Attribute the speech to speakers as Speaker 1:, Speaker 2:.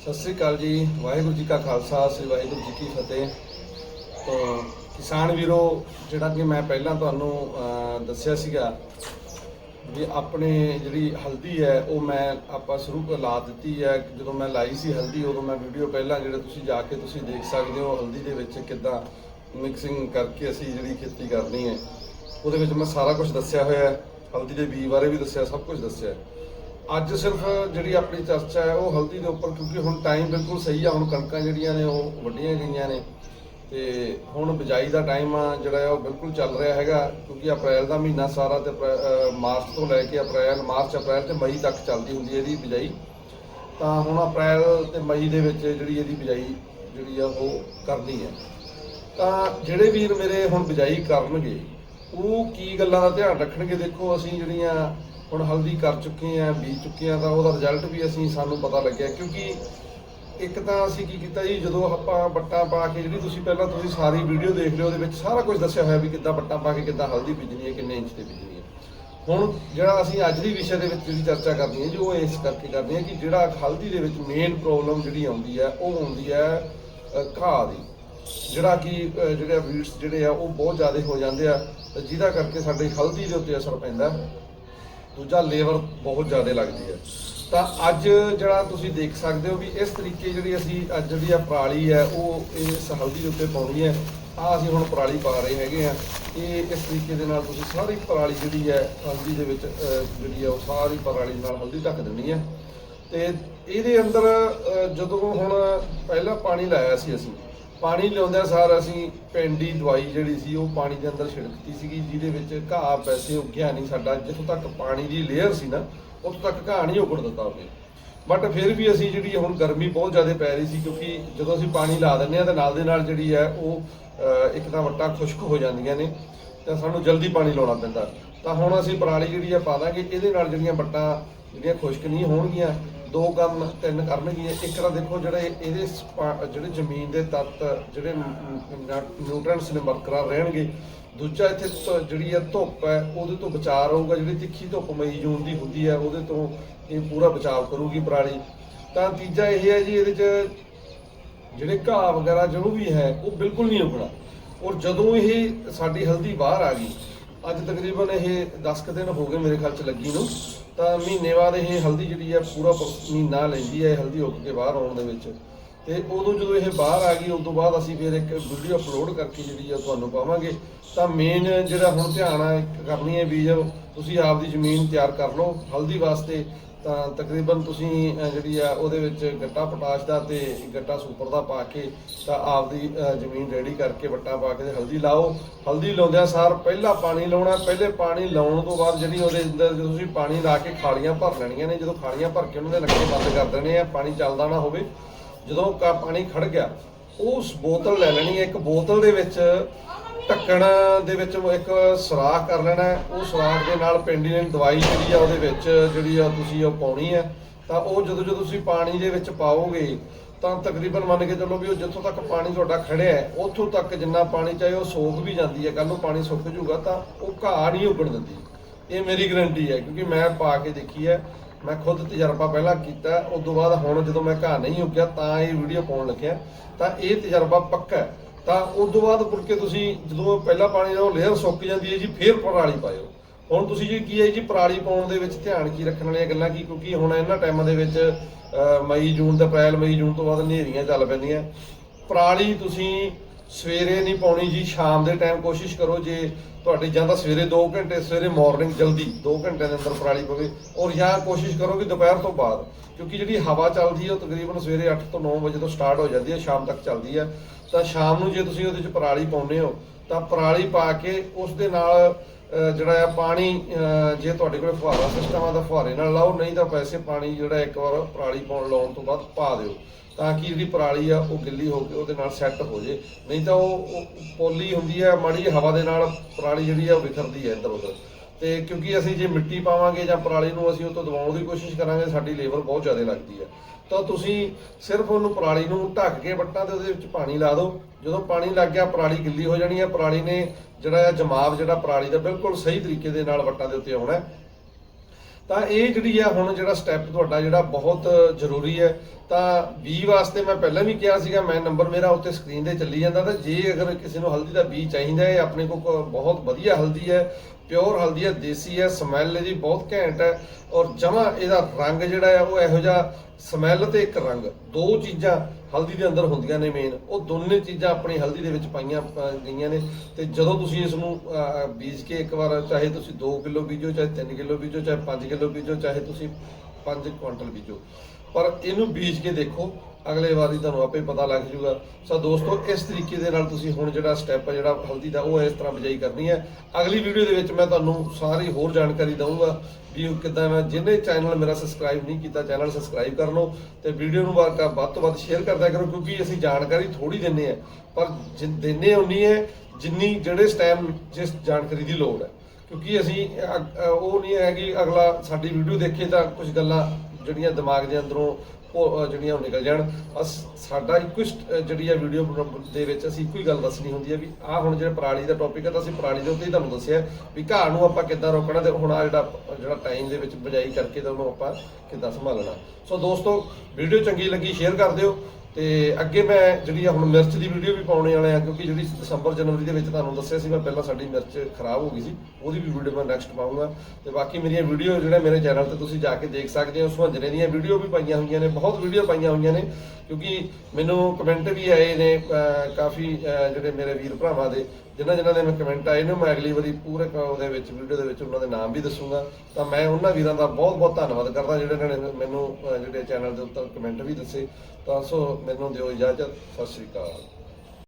Speaker 1: ਸਤਿ ਸ੍ਰੀ ਅਕਾਲ ਜੀ, ਵਾਹਿਗੁਰੂ ਜੀ ਕਾ ਖਾਲਸਾ, ਸ੍ਰੀ ਵਾਹਿਗੁਰੂ ਜੀ ਕੀ ਫਤਿਹ। ਤੋਂ ਕਿਸਾਨ ਵੀਰੋ, ਜਿਹੜਾ ਕਿ ਮੈਂ ਪਹਿਲਾਂ ਤੁਹਾਨੂੰ ਦੱਸਿਆ ਸੀਗਾ ਵੀ ਆਪਣੇ ਜਿਹੜੀ ਹਲਦੀ ਹੈ, ਉਹ ਮੈਂ ਆਪਾਂ ਸ਼ੁਰੂ ਲਾ ਦਿੱਤੀ ਹੈ। ਜਦੋਂ ਮੈਂ ਲਾਈ ਸੀ ਹਲਦੀ, ਉਦੋਂ ਮੈਂ ਵੀਡੀਓ ਪਹਿਲਾਂ ਜਿਹੜਾ ਤੁਸੀਂ ਜਾ ਕੇ ਤੁਸੀਂ ਦੇਖ ਸਕਦੇ ਹੋ ਹਲਦੀ ਦੇ ਵਿੱਚ ਕਿੱਦਾਂ ਮਿਕਸਿੰਗ ਕਰਕੇ ਅਸੀਂ ਜਿਹੜੀ ਖੇਤੀ ਕਰਨੀ ਹੈ। ਉਹਦੇ ਵਿੱਚ ਮੈਂ ਸਾਰਾ ਕੁਝ ਦੱਸਿਆ ਹੋਇਆ ਹੈ। ਹਲਦੀ ਦੇ ਬੀਜ ਬਾਰੇ ਵੀ ਦੱਸਿਆ, ਸਭ ਕੁਝ ਦੱਸਿਆ ਹੈ। ਅੱਜ ਸਿਰਫ ਜਿਹੜੀ ਆਪਣੀ ਚਰਚਾ ਹੈ, ਉਹ ਹਲਦੀ ਦੇ ਉੱਪਰ, ਕਿਉਂਕਿ ਹੁਣ ਟਾਈਮ ਬਿਲਕੁਲ ਸਹੀ ਆ, ਹੁਣ ਕਣਕਾਂ ਜਿਹੜੀਆਂ ਨੇ, ਉਹ ਵੱਡੀਆਂ ਗਈਆਂ ਨੇ। ਤੇ ਹੁਣ ਬਿਜਾਈ ਦਾ ਟਾਈਮ ਆ, ਜਿਹੜਾ ਹੈ ਉਹ ਬਿਲਕੁਲ ਚੱਲ ਰਿਹਾ ਹੈਗਾ, ਕਿਉਂਕਿ ਅਪ੍ਰੈਲ ਦਾ ਮਹੀਨਾ ਸਾਰਾ ਤੇ ਮਾਰਚ ਤੋਂ ਲੈ ਕੇ ਅਪ੍ਰੈਲ, ਮਾਰਚ, ਅਪ੍ਰੈਲ ਤੇ ਮਈ ਤੱਕ ਚੱਲਦੀ ਹੁੰਦੀ ਹੈ ਇਹਦੀ ਬਿਜਾਈ। ਤਾਂ ਹੁਣ ਅਪ੍ਰੈਲ ਤੇ ਮਈ ਦੇ ਵਿੱਚ ਜਿਹੜੀ ਇਹਦੀ ਬਿਜਾਈ ਜਿਹੜੀ ਆ, ਉਹ ਕਰਨੀ ਹੈ। ਤਾਂ ਜਿਹੜੇ ਵੀਰ ਮੇਰੇ ਹੁਣ ਬਿਜਾਈ ਕਰਨਗੇ, ਉਹ ਕੀ ਗੱਲਾਂ ਦਾ ਧਿਆਨ ਰੱਖਣਗੇ? ਦੇਖੋ, ਅਸੀਂ ਜਿਹੜੀਆਂ ਹੁਣ ਹਲਦੀ ਕਰ ਚੁੱਕੇ ਆ ਬੀਜ ਚੁੱਕੇ ਆ, ਤਾਂ ਉਹਦਾ ਰਿਜ਼ਲਟ ਵੀ ਅਸੀਂ, ਸਾਨੂੰ ਪਤਾ ਲੱਗਿਆ। ਕਿਉਂਕਿ ਇੱਕ ਤਾਂ ਅਸੀਂ ਕੀ ਕੀਤਾ ਜੀ, ਜਦੋਂ ਆਪਾਂ ਬੱਟਾਂ ਪਾ ਕੇ, ਜਿਹੜੀ ਤੁਸੀਂ ਪਹਿਲਾਂ ਤੁਸੀਂ ਸਾਰੀ ਵੀਡੀਓ ਦੇਖ ਲਿਓ ਉਹਦੇ ਵਿੱਚ ਸਾਰਾ ਕੁਝ ਦੱਸਿਆ ਹੋਇਆ ਵੀ ਕਿੱਦਾਂ ਬੱਟਾਂ ਪਾ ਕੇ, ਕਿੱਦਾਂ ਹਲਦੀ ਬੀਜਣੀ ਹੈ, ਕਿੰਨੇ ਇੰਚ ਤੇ ਬੀਜਣੀ ਹੈ। ਹੁਣ ਜਿਹੜਾ ਅਸੀਂ ਅੱਜ ਦੀ ਵਿਸ਼ੇ ਦੇ ਵਿੱਚ ਜਿਹੜੀ ਚਰਚਾ ਕਰਨੀ ਹੈ ਜੀ, ਉਹ ਇਸ ਕਰਕੇ ਕਰਨੀ ਹੈ ਕਿ ਜਿਹੜਾ ਹਲਦੀ ਦੇ ਵਿੱਚ ਮੇਨ ਪ੍ਰੋਬਲਮ ਜਿਹੜੀ ਆਉਂਦੀ ਹੈ, ਉਹ ਆਉਂਦੀ ਹੈ ਘਾਹ ਦੀ। ਜਿਹੜਾ ਕਿ ਜਿਹੜੇ ਵੀਡਸ ਜਿਹੜੇ ਆ, ਉਹ ਬਹੁਤ ਜ਼ਿਆਦਾ ਹੋ ਜਾਂਦੇ ਆ, ਜਿਹਦਾ ਕਰਕੇ ਸਾਡੇ ਹਲਦੀ ਦੇ ਉੱਤੇ ਅਸਰ ਪੈਂਦਾ ਦੂਜਾ ਲੇਬਰ ਬਹੁਤ ਜ਼ਿਆਦਾ ਲੱਗਦੀ ਹੈ। ਤਾਂ ਅੱਜ ਜਿਹੜਾ ਤੁਸੀਂ ਦੇਖ ਸਕਦੇ ਹੋ ਵੀ ਇਸ ਤਰੀਕੇ ਜਿਹੜੀ ਅਸੀਂ ਅੱਜ ਜਿਹੜੀ ਆ ਪਰਾਲੀ ਹੈ, ਉਹ ਇਸ ਹਲਦੀ ਦੇ ਉੱਤੇ ਪਾਉਣੀ ਹੈ। ਆ ਅਸੀਂ ਹੁਣ ਪਰਾਲੀ ਪਾ ਰਹੇ ਹੈਗੇ ਆ ਇਹ ਇਸ ਤਰੀਕੇ ਦੇ ਨਾਲ ਤੁਸੀਂ ਸਾਰੀ ਪਰਾਲੀ ਜਿਹੜੀ ਹੈ, ਹਲਦੀ ਦੇ ਵਿੱਚ ਜਿਹੜੀ ਆ ਉਹ ਸਾਰੀ ਪਰਾਲੀ ਨਾਲ ਹਲਦੀ ਢੱਕ ਦੇਣੀ ਹੈ। ਤੇ ਇਹਦੇ ਅੰਦਰ ਜਦੋਂ ਹੁਣ ਪਹਿਲਾਂ ਪਾਣੀ ਲਾਇਆ ਸੀ ਅਸੀਂ ਪਾਣੀ ਲਿਆਉਂਦਿਆਂ ਸਾਰ ਅਸੀਂ ਪੈਂਡੀ ਦਵਾਈ ਜਿਹੜੀ ਸੀ ਉਹ ਪਾਣੀ ਦੇ ਅੰਦਰ ਛਿੜਕਤੀ ਸੀਗੀ, ਜਿਹਦੇ ਵਿੱਚ ਘਾਹ ਪੈਸੇ ਉੱਗਿਆ ਨਹੀਂ ਸਾਡਾ, ਜਿੱਥੋਂ ਤੱਕ ਪਾਣੀ ਦੀ ਲੇਅਰ ਸੀ ਨਾ, ਉੱਥੋਂ ਤੱਕ ਘਾਹ ਨਹੀਂ ਉੱਗਣ ਦਿੱਤਾ ਉਹਨੇ। ਬਟ ਫਿਰ ਵੀ ਅਸੀਂ ਜਿਹੜੀ ਹੁਣ ਗਰਮੀ ਬਹੁਤ ਜ਼ਿਆਦਾ ਪੈ ਰਹੀ ਸੀ, ਕਿਉਂਕਿ ਜਦੋਂ ਅਸੀਂ ਪਾਣੀ ਲਾ ਦਿੰਦੇ ਆ ਤਾਂ ਨਾਲ ਦੇ ਨਾਲ ਜਿਹੜੀ ਹੈ ਉਹ ਇੱਕ ਤਾਂ ਵੱਟਾਂ ਖੁਸ਼ਕ ਹੋ ਜਾਂਦੀਆਂ ਨੇ, ਤਾਂ ਸਾਨੂੰ ਜਲਦੀ ਪਾਣੀ ਲਾਉਣਾ ਪੈਂਦਾ। ਤਾਂ ਹੁਣ ਅਸੀਂ ਪਰਾਲੀ ਜਿਹੜੀ ਆ ਪਾ ਦਾਂਗੇ, ਇਹਦੇ ਨਾਲ ਜਿਹੜੀਆਂ ਵੱਟਾਂ ਜਿਹੜੀਆਂ ਖੁਸ਼ਕ ਨਹੀਂ ਹੋਣਗੀਆਂ ਦੋ ਕੰਮ ਤਿੰਨ ਕਰਨਗੀਆਂ। ਇੱਕ ਤਾਂ ਦੇਖੋ ਜਿਹੜੇ ਇਹਦੇ ਸਪਾ- ਜਿਹੜੇ ਜ਼ਮੀਨ ਦੇ ਤੱਤ, ਜਿਹੜੇ ਨਿਊਟ੍ਰੀਐਂਟਸ ਨੇ ਬਰਕਰਾਰ ਰਹਿਣਗੇ। ਦੂਜਾ ਇੱਥੇ ਧੁ- ਜਿਹੜੀ ਆ ਧੁੱਪ ਹੈ, ਉਹਦੇ ਤੋਂ ਬਚਾਅ ਰਹੂਗਾ। ਜਿਹੜੀ ਤਿੱਖੀ ਧੁੱਪ ਮਈ ਜੂਨ ਦੀ ਹੁੰਦੀ ਹੈ ਉਹਦੇ ਤੋਂ ਇਹ ਪੂਰਾ ਬਚਾਅ ਕਰੂਗੀ ਪਰਾਲੀ। ਤਾਂ ਤੀਜਾ ਇਹ ਹੈ ਜੀ ਇਹਦੇ 'ਚ ਜਿਹੜੇ ਘਾਹ ਵਗੈਰਾ, ਜੋ ਵੀ ਹੈ, ਉਹ ਬਿਲਕੁਲ ਨਹੀਂ ਉੱਗਣਾ। ਔਰ ਜਦੋਂ ਇਹ ਸਾਡੀ ਹਲਦੀ ਬਾਹਰ ਆ ਗਈ ਅੱਜ ਤਕਰੀਬਨ ਇਹ 10 ਕੁ ਦਿਨ ਹੋ ਗਏ ਮੇਰੇ ਖਿਆਲ ਚ ਲੱਗੀ ਨੂੰ। ਤਾਂ ਮਹੀਨੇ ਬਾਅਦ ਇਹ ਹਲਦੀ ਜਿਹੜੀ ਆ, ਪੂਰਾ ਮਹੀਨਾ ਲੈਂਦੀ ਹੈ ਇਹ ਹਲਦੀ ਉੱਗ ਕੇ ਬਾਹਰ ਆਉਣ ਦੇ ਵਿੱਚ। ਤੇ ਉਦੋਂ ਜਦੋਂ ਇਹ ਬਾਹਰ ਆ ਗਈ, ਉਸ ਤੋਂ ਬਾਅਦ ਅਸੀਂ ਫਿਰ ਇੱਕ ਵੀਡੀਓ ਅਪਲੋਡ ਕਰਕੇ ਜਿਹੜੀ ਆ ਤੁਹਾਨੂੰ ਪਾਵਾਂਗੇ। ਤਾਂ ਮੇਨ ਜਿਹੜਾ ਹੁਣ ਧਿਆਨ ਆ ਕਰਨੀ ਹੈ ਬੀਜ, ਤੁਸੀਂ ਆਪਦੀ ਜ਼ਮੀਨ ਤਿਆਰ ਕਰ ਲਓ ਹਲਦੀ ਵਾਸਤੇ। ਤਾਂ ਤਕਰੀਬਨ ਤੁਸੀਂ ਜਿਹੜੀ ਆ, ਉਹਦੇ ਵਿੱਚ ਗੱਟਾ ਪੋਟਾਸ਼ ਦਾ ਤੇ ਗੱਟਾ ਸੁਪਰ ਦਾ ਪਾ ਕੇ ਤਾਂ ਆਪਦੀ ਜ਼ਮੀਨ ਰੈਡੀ ਕਰਕੇ ਵੱਟਾਂ ਪਾ ਕੇ ਤੇ ਹਲਦੀ ਲਾਓ। ਹਲਦੀ ਲਾਉਂਦਿਆਂ ਸਾਰ ਪਹਿਲਾ ਪਾਣੀ ਲਾਉਣਾ, ਪਹਿਲੇ ਪਾਣੀ ਲਾਉਣ ਤੋਂ ਬਾਅਦ ਜਿਹੜੀ ਉਹਦੇ ਅੰਦਰ ਜਦੋਂ ਤੁਸੀਂ ਪਾਣੀ ਲਾ ਕੇ ਖਾਲੀਆਂ ਭਰ ਲੈਣੀਆਂ ਨੇ, ਜਦੋਂ ਖਾਲੀਆਂ ਭਰ ਕੇ ਉਹਨਾਂ ਦੇ ਨੱਕੇ ਬੰਦ ਕਰ ਦੇਣੇ ਆ, ਪਾਣੀ ਚੱਲਦਾ ਨਾ ਹੋਵੇ, ਜਦੋਂ ਕਾ ਪਾਣੀ ਖੜ ਗਿਆ, ਉਸ ਬੋਤਲ ਲੈ ਲੈਣੀ ਹੈ, ਇੱਕ ਬੋਤਲ ਦੇ ਵਿੱਚ ਢੱਕਣ ਦੇ ਵਿੱਚ ਇੱਕ ਸੁਰਾਖ ਕਰ ਲੈਣਾ ਉਹ ਸੁਰਾਖ ਦੇ ਨਾਲ ਪੈਂਡੀਨਿਨ ਦਵਾਈ ਜਿਹੜੀ ਆ ਉਹਦੇ ਵਿੱਚ ਜਿਹੜੀ ਆ ਤੁਸੀਂ ਉਹ ਪਾਉਣੀ ਹੈ। ਤਾਂ ਉਹ ਜਦੋਂ ਜਦੋਂ ਤੁਸੀਂ ਪਾਣੀ ਦੇ ਵਿੱਚ ਪਾਓਗੇ, ਤਾਂ ਤਕਰੀਬਨ ਮੰਨ ਕੇ ਚੱਲੋ ਵੀ ਉਹ ਜਿੱਥੋਂ ਤੱਕ ਪਾਣੀ ਤੁਹਾਡਾ ਖੜਿਆ ਹੈ, ਉੱਥੋਂ ਤੱਕ ਜਿੰਨਾ ਪਾਣੀ ਚਾਹੇ ਉਹ ਸੋਖ ਵੀ ਜਾਂਦੀ ਹੈ ਕੱਲ ਨੂੰ ਪਾਣੀ ਸੁੱਕ ਜਾਊਗਾ, ਤਾਂ ਉਹ ਘਾਹ ਨਹੀਂ ਉੱਗਣ ਦਿੰਦੀ ਇਹ ਮੇਰੀ ਗਰੰਟੀ ਹੈ, ਕਿਉਂਕਿ ਮੈਂ ਪਾ ਕੇ ਦੇਖੀ ਹੈ, ਮੈਂ ਖੁਦ ਤਜਰਬਾ ਪਹਿਲਾਂ ਕੀਤਾ, ਉਸ ਤੋਂ ਬਾਅਦ ਹੁਣ ਜਦੋਂ ਮੈਂ ਘਾਹ ਨਹੀਂ ਉੱਗਿਆ, ਤਾਂ ਇਹ ਵੀਡੀਓ ਪਾਉਣ ਲੱਗਿਆ। ਤਾਂ ਇਹ ਤਜਰਬਾ ਪੱਕਾ ਹੈ। ਤਾਂ ਉਸ ਤੋਂ ਬਾਅਦ ਮੁੜ ਕੇ ਤੁਸੀਂ ਜਦੋਂ ਪਹਿਲਾ ਪਾਣੀ ਦਾ ਲੇਅਰ ਸੁੱਕ ਜਾਂਦੀ ਹੈ ਜੀ, ਫੇਰ ਪਰਾਲੀ ਪਾਇਓ। ਹੁਣ ਤੁਸੀਂ ਜੀ ਕੀ ਹੈ ਜੀ, ਪਰਾਲੀ ਪਾਉਣ ਦੇ ਵਿੱਚ ਧਿਆਨ ਕੀ ਰੱਖਣ ਵਾਲੀਆਂ ਗੱਲਾਂ ਕੀ? ਕਿਉਂਕਿ ਹੁਣ ਇਹਨਾਂ ਟਾਈਮਾਂ ਦੇ ਵਿੱਚ ਮਈ, ਜੂਨ ਤੇ ਅਪ੍ਰੈਲ, ਮਈ, ਜੂਨ ਤੋਂ ਬਾਅਦ ਹਨੇਰੀਆਂ ਚੱਲ ਪੈਂਦੀਆਂ। ਪਰਾਲੀ ਤੁਸੀਂ ਸਵੇਰੇ ਨਹੀਂ ਪਾਉਣੀ ਜੀ, ਸ਼ਾਮ ਦੇ ਟਾਈਮ ਕੋਸ਼ਿਸ਼ ਕਰੋ ਜੇ ਤੁਹਾਡੀ ਜਾਂ ਤਾਂ ਸਵੇਰੇ 2 ਘੰਟੇ, ਸਵੇਰੇ ਮਾਰਨਿੰਗ ਜਲਦੀ 2 ਘੰਟਿਆਂ ਦੇ ਅੰਦਰ ਪਰਾਲੀ ਪਵੇ ਔਰ ਜਾਂ ਕੋਸ਼ਿਸ਼ ਕਰੋ ਕਿ ਦੁਪਹਿਰ ਤੋਂ ਬਾਅਦ, ਕਿਉਂਕਿ ਜਿਹੜੀ ਹਵਾ ਚੱਲਦੀ ਹੈ ਉਹ ਤਕਰੀਬਨ ਸਵੇਰੇ 8 ਤੋਂ 9 ਵਜੇ ਤੋਂ ਸਟਾਰਟ ਹੋ ਜਾਂਦੀ ਹੈ, ਸ਼ਾਮ ਤੱਕ ਚੱਲਦੀ ਹੈ। ਤਾਂ ਸ਼ਾਮ ਨੂੰ ਜੇ ਤੁਸੀਂ ਉਹਦੇ ਵਿੱਚ ਪਰਾਲੀ ਪਾਉਂਦੇ ਹੋ, ਤਾਂ ਪਰਾਲੀ ਪਾ ਕੇ ਉਸ ਦੇ ਨਾਲ ਜਿਹੜਾ ਆ ਪਾਣੀ ਜੇ ਤੁਹਾਡੇ ਕੋਲ ਫੁਹਾਰਾ ਸਿਸਟਮ ਆ ਤਾਂ ਫੁਹਾਰੇ ਨਾਲ ਲਾਓ, ਨਹੀਂ ਤਾਂ ਵੈਸੇ ਪਾਣੀ ਜਿਹੜਾ ਇੱਕ ਵਾਰ ਪਰਾਲੀ ਪਾਉਣ ਲਾਉਣ ਤੋਂ ਬਾਅਦ ਪਾ ਦਿਓ। ਤਾਂ ਕਿ ਜਿਹੜੀ ਪਰਾਲੀ ਆ ਉਹ ਗਿੱਲੀ ਹੋ ਕੇ ਉਹਦੇ ਨਾਲ ਸੈੱਟ ਹੋ ਜੇ। ਨਹੀਂ ਤਾਂ ਉਹ ਪੋਲੀ ਹੁੰਦੀ ਹੈ, ਮਾੜੀ ਹਵਾ ਦੇ ਨਾਲ ਪਰਾਲੀ ਜਿਹੜੀ ਆ ਉਹ ਵਿਖਰਦੀ ਹੈ ਇੱਧਰ ਉੱਧਰ ਤੇ ਕਿਉਂਕਿ ਅਸੀਂ ਜੇ ਮਿੱਟੀ ਪਾਵਾਂਗੇ ਜਾਂ ਪਰਾਲੀ ਨੂੰ ਅਸੀਂ ਉਹ ਤੋਂ ਦਬਾਉਣ ਦੀ ਕੋਸ਼ਿਸ਼ ਕਰਾਂਗੇ, ਸਾਡੀ ਲੇਬਰ ਬਹੁਤ ਜ਼ਿਆਦਾ ਲੱਗਦੀ ਹੈ। ਤਾਂ ਤੁਸੀਂ ਸਿਰਫ ਉਹਨੂੰ ਪਰਾਲੀ ਨੂੰ ਢੱਕ ਕੇ ਵੱਟਾਂ ਦੇ ਉਹਦੇ ਵਿੱਚ ਪਾਣੀ ਲਾ ਦਿਓ। ਜਦੋਂ ਪਾਣੀ ਲੱਗ ਗਿਆ, ਪਰਾਲੀ ਗਿੱਲੀ ਹੋ ਜਾਣੀ ਹੈ। ਪਰਾਲੀ ਨੇ ਜਿਹੜਾ ਆ ਜਮਾਵ ਜਿਹੜਾ ਪਰਾਲੀ ਦਾ ਬਿਲਕੁਲ ਸਹੀ ਤਰੀਕੇ ਦੇ ਨਾਲ ਵੱਟਾਂ ਦੇ ਉੱਤੇ ਆਉਣਾ ਤਾਂ ਇਹ ਜਿਹੜੀ ਆ ਹੁਣ ਜਿਹੜਾ ਸਟੈਪ ਤੁਹਾਡਾ ਜਿਹੜਾ ਬਹੁਤ ਜ਼ਰੂਰੀ ਹੈ, ਤਾਂ ਬੀ ਵਾਸਤੇ ਮੈਂ ਪਹਿਲਾਂ ਵੀ ਕਿਹਾ ਸੀਗਾ, ਮੈਂ ਨੰਬਰ ਮੇਰਾ ਉੱਤੇ ਸਕਰੀਨ ਤੇ ਚੱਲੀ ਜਾਂਦਾ, ਤਾਂ ਜੇ ਅਗਰ ਕਿਸੇ ਨੂੰ ਹਲਦੀ ਦਾ ਬੀ ਚਾਹੀਦਾ ਹੈ, ਆਪਣੇ ਕੋਲ ਬਹੁਤ ਵਧੀਆ ਹਲਦੀ ਹੈ ਪਿਓਰ ਹਲਦੀ ਹੈ, ਦੇਸੀ ਹੈ ਸਮੈਲ ਇਹਦੀ ਬਹੁਤ ਘੈਂਟ ਹੈ, ਔਰ ਜਮਾ ਇਹਦਾ ਰੰਗ ਜਿਹੜਾ ਆ, ਉਹ ਇਹੋ ਜਿਹਾ ਸਮੈਲ ਤੇ ਇੱਕ ਰੰਗ, ਦੋ ਚੀਜ਼ਾਂ ਹਲਦੀ ਦੇ ਅੰਦਰ ਹੁੰਦੀਆਂ ਨੇ ਮੇਨ ਉਹ ਦੋਨੇ ਚੀਜ਼ਾਂ ਆਪਣੀ ਹਲਦੀ ਦੇ ਵਿੱਚ ਪਾਈਆਂ ਗਈਆਂ ਨੇ। ਤੇ ਜਦੋਂ ਤੁਸੀਂ ਇਸ ਨੂੰ ਬੀਜ ਕੇ ਇੱਕ ਵਾਰ ਚਾਹੇ ਤੁਸੀਂ 2 ਕਿਲੋ ਬੀਜੋ, ਚਾਹੇ 3 ਕਿਲੋ ਬੀਜੋ, ਚਾਹੇ 5 ਕਿਲੋ ਬੀਜੋ, ਚਾਹੇ ਤੁਸੀਂ 5 ਕੁਇੰਟਲ ਬੀਜੋ। ਪਰ ਇਹਨੂੰ ਬੀਜ ਕੇ ਦੇਖੋ, ਅਗਲੇ ਵਾਰੀ ਤੁਹਾਨੂੰ ਆਪੇ ਪਤਾ ਲੱਗ ਜੂਗਾ ਸੋ ਦੋਸਤੋ, ਇਸ ਤਰੀਕੇ ਦੇ ਨਾਲ ਤੁਸੀਂ ਹੁਣ ਜਿਹੜਾ ਸਟੈਪ ਹੈ ਜਿਹੜਾ ਹਲਦੀ ਦਾ, ਉਹ ਇਸ ਤਰ੍ਹਾਂ ਬਜਾਈ ਕਰਨੀ ਹੈ। ਅਗਲੀ ਵੀਡੀਓ ਦੇ ਵਿੱਚ ਮੈਂ ਤੁਹਾਨੂੰ ਸਾਰੀ ਹੋਰ ਜਾਣਕਾਰੀ ਦਊਂਗਾ ਵੀ ਉਹ ਕਿੱਦਾਂ ਮੈਂ ਜਿਹਨੇ ਚੈਨਲ ਮੇਰਾ ਸਬਸਕ੍ਰਾਈਬ ਨਹੀਂ ਕੀਤਾ ਚੈਨਲ ਸਬਸਕ੍ਰਾਈਬ ਕਰ ਲਓ ਤੇ ਵੀਡੀਓ ਨੂੰ ਵੱਧ ਵੱਧ ਤੋਂ ਵੱਧ ਸ਼ੇਅਰ ਕਰਦਾ ਕਰੋ, ਕਿਉਂਕਿ ਅਸੀਂ ਜਾਣਕਾਰੀ ਥੋੜੀ ਦਿੰਨੇ ਆ ਪਰ ਜਿ- ਦਿੰਨੇ ਉਨੀ ਹੈ, ਜਿੰਨੀ ਜਿਹੜੇ ਟਾਈਮ ਜਿਸ ਜਾਣਕਾਰੀ ਦੀ ਲੋੜ ਹੈ। ਕਿਉਂਕਿ ਅਸੀਂ, ਅ- ਉਹ ਨਹੀਂ ਹੈ ਕਿ ਅਗਲਾ ਸਾਡੀ ਵੀਡੀਓ ਦੇਖੇ ਤਾਂ ਕੁਝ ਗੱਲਾਂ ਜਿਹੜੀਆਂ ਦਿਮਾਗ ਦੇ ਅੰਦਰੋਂ ਉਹ ਜਿਹੜੀਆਂ ਉਹ ਨਿਕਲ ਜਾਣ। ਅਸ ਸਾਡਾ ਇੱਕੋ ਹੀ ਜਿਹੜੀ ਆ ਵੀਡੀਓ ਦੇ ਵਿੱਚ ਅਸੀਂ ਇੱਕੋ ਹੀ ਗੱਲ ਦੱਸਣੀ ਹੁੰਦੀ ਹੈ ਵੀ ਆਹ ਹੁਣ ਜਿਹੜਾ ਪਰਾਲੀ ਦਾ ਟੌਪਿਕ ਹੈ ਤਾਂ ਅਸੀਂ ਪਰਾਲੀ ਦੇ ਉੱਤੇ ਹੀ ਤੁਹਾਨੂੰ ਦੱਸਿਆ ਵੀ ਘਾਹ ਨੂੰ ਆਪਾਂ ਕਿੱਦਾਂ ਰੋਕਣਾ ਤੇ ਹੁਣ ਆ ਜਿਹੜਾ ਜਿਹੜਾ ਟਾਈਮ ਦੇ ਵਿੱਚ ਬਜਾਈ ਕਰਕੇ ਤਾਂ ਉਹਨੂੰ ਆਪਾਂ ਕਿੱਦਾਂ ਸੰਭਾਲਣਾ। ਸੋ ਦੋਸਤੋ ਵੀਡੀਓ ਚੰਗੀ ਲੱਗੀ ਸ਼ੇਅਰ ਕਰ ਦਿਓ। ਤੇ ਅੱਗੇ ਮੈਂ ਜਿਹੜੀ ਆ ਹੁਣ ਮਿਰਚ ਦੀ ਵੀਡੀਓ ਵੀ ਪਾਉਣੇ ਵਾਲੇ ਆ, ਕਿਉਂਕਿ ਜਿਹੜੀ ਦਸੰਬਰ ਜਨਵਰੀ ਦੇ ਵਿੱਚ ਤੁਹਾਨੂੰ ਦੱਸਿਆ ਸੀ ਮੈਂ ਪਹਿਲਾਂ ਸਾਡੀ ਮਿਰਚ ਖਰਾਬ ਹੋ ਗਈ ਸੀ, ਉਹਦੀ ਵੀ ਵੀਡੀਓ ਮੈਂ ਨੈਕਸਟ ਪਾਉਂਗਾ ਤੇ ਬਾਕੀ ਮੇਰੀਆਂ ਵੀਡੀਓ ਜਿਹੜੇ ਮੇਰੇ ਚੈਨਲ ਤੇ ਤੁਸੀਂ ਜਾ ਕੇ ਦੇਖ ਸਕਦੇ ਹੋ ਸੁਹੰਜਣੇ ਦੀਆਂ ਵੀਡੀਓ ਵੀ ਪਾਈਆਂ ਹੋਈਆਂ ਨੇ, ਬਹੁਤ ਵੀਡੀਓ ਪਾਈਆਂ ਹੋਈਆਂ ਨੇ, ਕਿਉਂਕਿ ਮੈਨੂੰ ਕਮੈਂਟ ਵੀ ਆਏ ਨੇ ਕਾਫੀ ਜਿਹੜੇ ਮੇਰੇ ਵੀਰ ਭਰਾਵਾਂ ਦੇ ਜਿਨ੍ਹਾਂ ਜਿਨ੍ਹਾਂ ਦੇ ਮੈਂ ਕਮੈਂਟ ਆਏ ਨੇ, ਮੈਂ ਅਗਲੀ ਵਾਰੀ ਪੂਰੇ ਉਹਦੇ ਵਿੱਚ ਵੀਡੀਓ ਦੇ ਵਿੱਚ ਉਹਨਾਂ ਦੇ ਨਾਮ ਵੀ ਦੱਸੂਗਾ। ਤਾਂ ਮੈਂ ਉਹਨਾਂ ਵੀਰਾਂ ਦਾ ਬਹੁਤ ਬਹੁਤ ਧੰਨਵਾਦ ਕਰਦਾ, ਜਿਹੜੇ ਨੇ ਮੈਨੂੰ ਜਿਹੜੇ ਚੈਨਲ ਦੇ ਉੱਤੇ ਕਮੈਂਟ ਵੀ ਦੱਸੇ। ਤਾਂ ਸੋ, ਮੈਨੂੰ ਦਿਓ ਇਜਾਜ਼ਤ। ਸਤਿ ਸ਼੍ਰੀ ਅਕਾਲ।